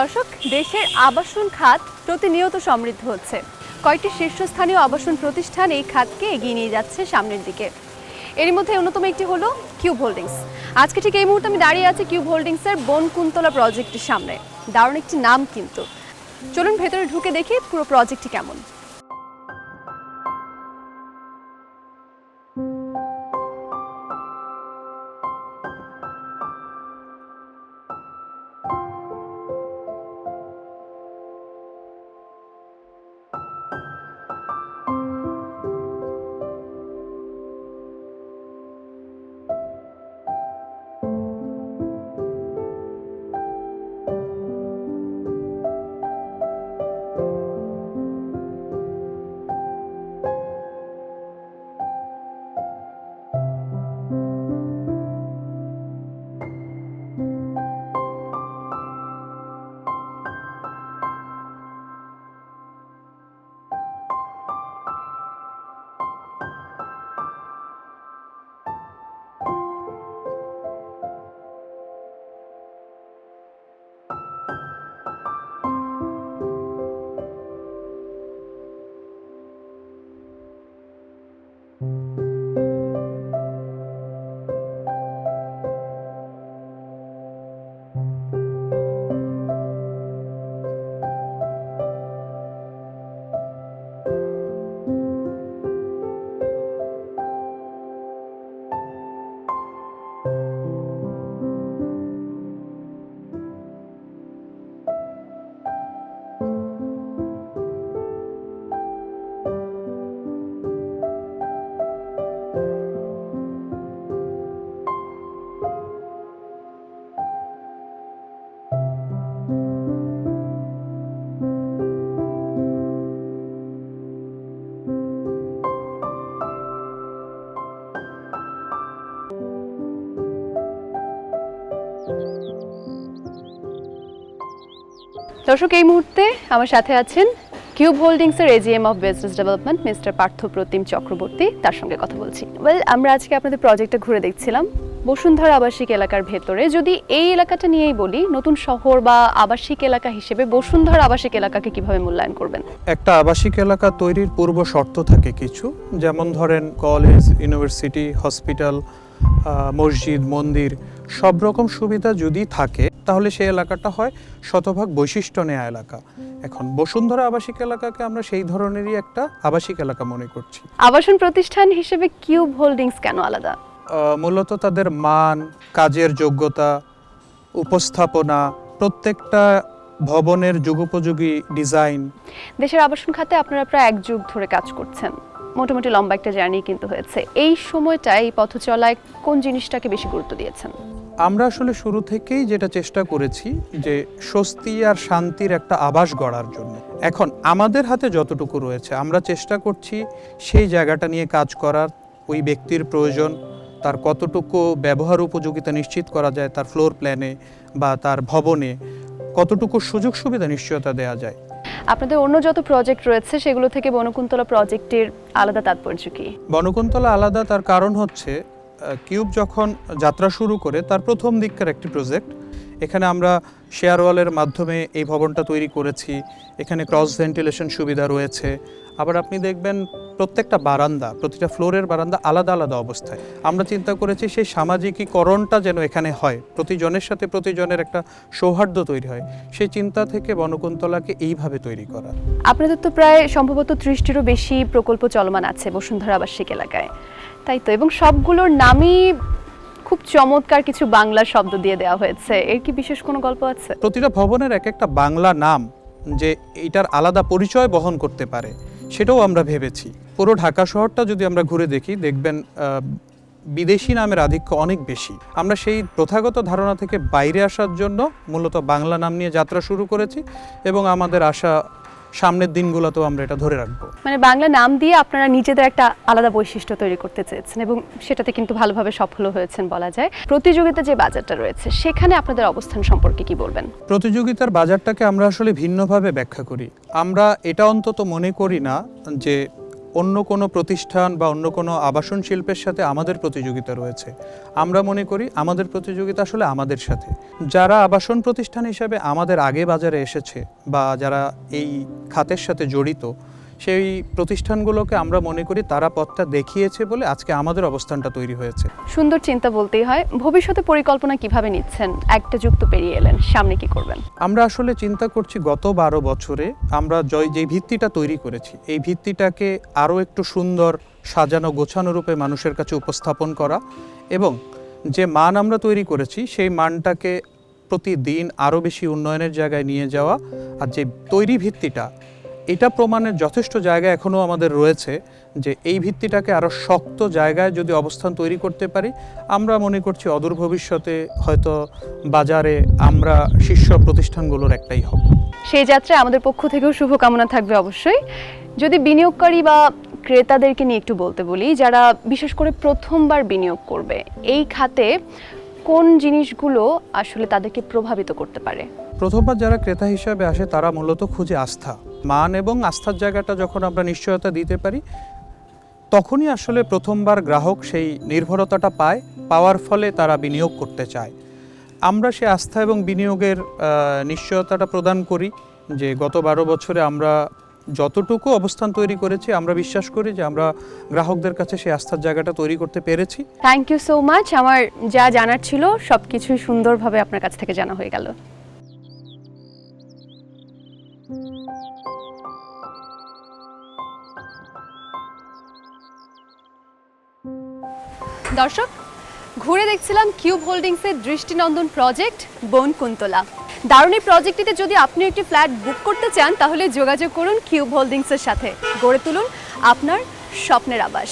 দর্শক, দেশের আবাসন খাত প্রতিনিয়ত সমৃদ্ধ হচ্ছে। কয়েকটি শীর্ষস্থানীয় আবাসন প্রতিষ্ঠান এই খাতকে এগিয়ে নিয়ে যাচ্ছে সামনের দিকে। এর মধ্যে অন্যতম একটি হলো কিউব হোল্ডিংস। আজকে ঠিক এই মুহূর্তে আমি দাঁড়িয়ে আছি কিউব হোল্ডিংসের বনকুন্তলা প্রজেক্টের সামনে। দারুণ একটি নাম কিন্তু। চলুন ভেতরে ঢুকে দেখি পুরো প্রজেক্টটি কেমন। দর্শক, এই মুহূর্তে আমার সাথে আছেন cube হোল্ডিংসের AGM of business development mister Partha Pratim Chakraborty. তার সঙ্গে কথা বলছি। ওয়েল আমরা আজকে আপনাদের প্রজেক্টটা ঘুরে দেখছিলাম। বসুন্ধরা আবাসিক এলাকার ভেতরে। যদি এই এলাকাটা নিয়েই বলি, নতুন শহর বা আবাসিক এলাকা হিসেবে বসুন্ধরা আবাসিক এলাকাকে কীভাবে মূল্যায়ন করবেন? একটা আবাসিক এলাকা তৈরির পূর্ব শর্ত থাকে কিছু। যেমন ধরেন কলেজ ইউনিভার্সিটি হসপিটাল মসজিদ, মন্দির সব রকম সুবিধা যদি থাকে তাহলে সেই এলাকাটা হয় শতভাগ বৈশিষ্ট্য নেয়া এলাকা। এখন বসুন্ধরা আবাসিক এলাকাকে আমরা সেই ধরনেরই একটা আবাসিক এলাকা মনে করছি। আবাসন প্রতিষ্ঠান হিসেবে কিউব হোল্ডিংস কেন আলাদা? মূলত তাদের মান কাজের যোগ্যতা উপস্থাপনা প্রত্যেকটা ভবনের যুগোপযোগী ডিজাইন। দেশের আবাসন খাতে আপনারা প্রায় এক যুগ ধরে কাজ করছেন। মোটামুটি লম্বা একটা জার্নি কিন্তু হয়েছে। এই সময়টা এই পথ চলায় কোন জিনিসটাকে বেশি গুরুত্ব দিয়েছেন? আমরা আসলে শুরু থেকেই যেটা চেষ্টা করেছি যে স্বস্তি আর শান্তির একটা আবাস গড়ার জন্য। এখন আমাদের হাতে যতটুকু রয়েছে আমরা চেষ্টা করছি সেই জায়গাটা নিয়ে কাজ করার ওই ব্যক্তির প্রয়োজন তার কতটুকু ব্যবহার উপযোগিতা নিশ্চিত করা যায় তার ফ্লোর প্ল্যানে বা তার ভবনে কতটুকু সুযোগ সুবিধা নিশ্চয়তা দেওয়া যায়। আপনাদের অন্য যত প্রজেক্ট রয়েছে সেগুলো থেকে বনকুন্তলা প্রজেক্টের আলাদা তাৎপর্য কি? বনকুন্তলা আলাদা তার কারণ হচ্ছে কিউব যখন যাত্রা শুরু করে তার প্রথম দিককার একটি প্রজেক্ট এখানে আমরা শেয়ার ওয়ালের মাধ্যমে এই ভবনটা তৈরি করেছি। এখানে ক্রস ভেন্টিলেশন সুবিধা রয়েছে। আবার আপনি দেখবেন প্রত্যেকটা বারান্দা, প্রতিটা ফ্লোরের বারান্দা আলাদা আলাদা অবস্থায়। আমরা চিন্তা করেছি সেই সামাজিকীকরণটা যেন এখানে হয়। প্রতিজনের সাথে প্রতিজনের একটা সৌহার্দ্য তৈরি হয়। সেই চিন্তা থেকে বনকুন্তলাকে এইভাবে তৈরি করা। আপনাদের তো প্রায় সম্ভবত ত্রিশটিরও বেশি প্রকল্প চলমান আছে বসুন্ধরা আবাসিক এলাকায়। তাই তো? এবং সবগুলোর নামই খুব চমৎকার কিছু বাংলা শব্দ দিয়ে দেওয়া হয়েছে। এর কি বিশেষ কোনো গল্প আছে? প্রতিটা ভবনের এক একটা বাংলা নাম যে এটার আলাদা পরিচয় বহন করতে পারে, সেটাও আমরা ভেবেছি। পুরো ঢাকা শহরটা যদি আমরা ঘুরে দেখি, দেখবেন বিদেশি নামের আধিক্য অনেক বেশি। আমরা সেই প্রথাগত ধারণা থেকে বাইরে আসার জন্য মূলত বাংলা নাম নিয়ে যাত্রা শুরু করেছি এবং আমাদের আশা সামনের দিনগুলোতেও আমরা এটা ধরে রাখব। মানে বাংলা নাম দিয়ে আপনারা নিজেদের একটা আলাদা বৈশিষ্ট্য তৈরি করতে চেয়েছেন এবং সেটাতে কিন্তু ভালোভাবে সফল হয়েছেন বলা যায়। প্রতিযোগিতা যে বাজারটা রয়েছে সেখানে আপনাদের অবস্থান সম্পর্কে কি বলবেন? প্রতিযোগিতার বাজারটাকে আমরা আসলে ভিন্নভাবে ব্যাখ্যা করি। আমরা এটা অন্তত মনে করি না যে অন্য কোনো প্রতিষ্ঠান বা অন্য কোনো আবাসন শিল্পের সাথে আমাদের প্রতিযোগিতা রয়েছে। আমরা মনে করি আমাদের প্রতিযোগিতা আসলে আমাদের সাথে। যারা আবাসন প্রতিষ্ঠান হিসাবে আমাদের আগে বাজারে এসেছে বা যারা এই খাতের সাথে জড়িত সেই প্রতিষ্ঠানগুলোকে আমরা মনে করি তারা পথটা দেখিয়েছে বলে আজকে আমাদের অবস্থানটা তৈরি হয়েছে। সুন্দর চিন্তা বলতেই হয় ভবিষ্যতে পরিকল্পনা কীভাবে নিচ্ছেন? একটা যুক্ত পেরিয়ে এলেন সামনে কি করবেন? আমরা আসলে চিন্তা করছি গত বারো বছরে আমরা জয় যে ভিত্তিটা তৈরি করেছি এই ভিত্তিটাকে আরও একটু সুন্দর সাজানো গোছানো রূপে মানুষের কাছে উপস্থাপন করা এবং যে মান আমরা তৈরি করেছি সেই মানটাকে প্রতিদিন আরও বেশি উন্নয়নের জায়গায় নিয়ে যাওয়া আর যে তৈরি ভিত্তিটা এটা প্রমাণের যথেষ্ট জায়গা এখনও আমাদের রয়েছে যে এই ভিত্তিটাকে আরও শক্ত জায়গায় যদি অবস্থান তৈরি করতে পারি আমরা মনে করছি অদূর ভবিষ্যতে হয়তো বাজারে আমরা শীর্ষ প্রতিষ্ঠানগুলোর একটাই হব। সেই যাত্রায় আমাদের পক্ষ থেকেও শুভকামনা থাকবে অবশ্যই। যদি বিনিয়োগকারী বা ক্রেতাদেরকে নিয়ে একটু বলতে বলি যারা বিশেষ করে প্রথমবার বিনিয়োগ করবে এই খাতে কোন জিনিসগুলো আসলে তাদেরকে প্রভাবিত করতে পারে? প্রথমবার যারা ক্রেতা হিসাবে আসে তারা মূলত খুঁজে আস্থা। মান এবং আস্থার জায়গাটা যখন আমরা নিশ্চয়তা দিতে পারি, তখনই আসলে প্রথমবার গ্রাহক সেই নির্ভরতাটা পায়, পাওয়ার ফলে তারা বিনিয়োগ করতে চায়। আমরা সে আস্থা এবং বিনিয়োগের নিশ্চয়তাটা প্রদান করি যে গত বারো বছরে আমরা যতটুকু অবস্থান তৈরি করেছি, আমরা বিশ্বাস করি যে আমরা গ্রাহকদের কাছে সেই আস্থার জায়গাটা তৈরি করতে পেরেছি। থ্যাংক ইউ সো মাচ আমার যা জানার ছিল সব কিছুই সুন্দরভাবে আপনার কাছ থেকে জানা হয়ে গেল। দর্শক, ঘুরে দেখছিলাম কিউব হোল্ডিংসের দৃষ্টিনন্দন প্রজেক্ট, বন কুন্তলা। দারুণ এই প্রজেক্টটিতে যদি আপনি একটি ফ্ল্যাট বুক করতে চান, তাহলে যোগাযোগ করুন কিউব হোল্ডিংসের সাথে। গড়ে তুলুন আপনার স্বপ্নের আবাস।